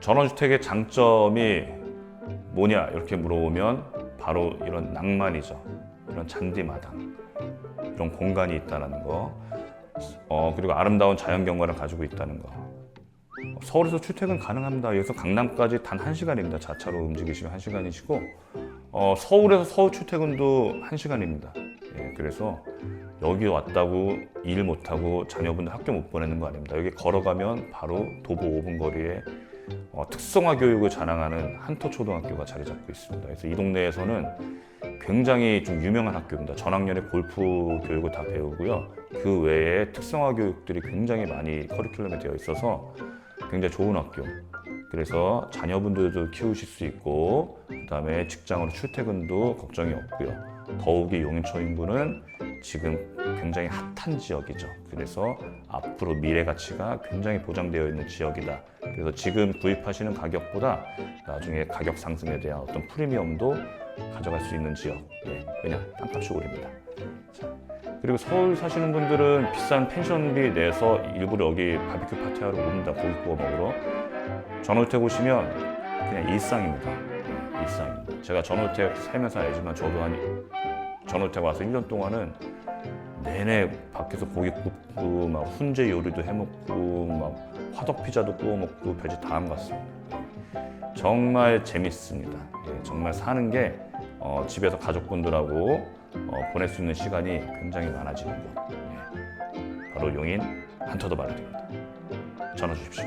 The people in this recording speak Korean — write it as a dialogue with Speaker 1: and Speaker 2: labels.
Speaker 1: 전원주택의 장점이 뭐냐 이렇게 물어보면 바로 이런 낭만이죠. 이런 잔디마당, 이런 공간이 있다는 거, 어, 그리고 아름다운 자연 경관을 가지고 있다는 거. 서울에서 출퇴근 가능합니다. 여기서 강남까지 단 1시간입니다. 자차로 움직이시면 1시간이시고 어, 서울에서 서울 출퇴근도 1시간입니다. 예, 그래서 여기 왔다고 일 못하고 자녀분들 학교 못 보내는 거 아닙니다. 여기 걸어가면 바로 도보 5분 거리에 어, 특성화 교육을 자랑하는 한토 초등학교가 자리 잡고 있습니다. 그래서 이 동네에서는 굉장히 좀 유명한 학교입니다. 전학년에 골프 교육을 다 배우고요. 그 외에 특성화 교육들이 굉장히 많이 커리큘럼에 되어 있어서 굉장히 좋은 학교. 그래서 자녀분들도 키우실 수 있고 그다음에 직장으로 출퇴근도 걱정이 없고요. 더욱이 용인초 인구는 지금 굉장히 핫한 지역이죠. 그래서 앞으로 미래 가치가 굉장히 보장되어 있는 지역이다. 그래서 지금 구입하시는 가격보다 나중에 가격 상승에 대한 어떤 프리미엄도 가져갈 수 있는 지역. 예, 왜냐 땅값이 오릅니다. 자, 그리고 서울 사시는 분들은 비싼 펜션비 내서 일부러 여기 바비큐 파티하러 옵니다. 고기 구워 먹으러. 전월택 오시면 그냥 일상입니다. 예, 일상입니다. 제가 전월택 살면서 알지만 저도 한 전월택 와서 1년 동안은 내내 밖에서 고기 굽고 막 훈제 요리도 해먹고 막 화덕 피자도 구워 먹고 별짓 다 한 것 같습니다. 정말 재밌습니다. 예, 정말 사는 게 어, 집에서 가족분들하고 어, 보낼 수 있는 시간이 굉장히 많아지는 곳. 예, 바로 용인 한터더 마을입니다. 전화 주십시오.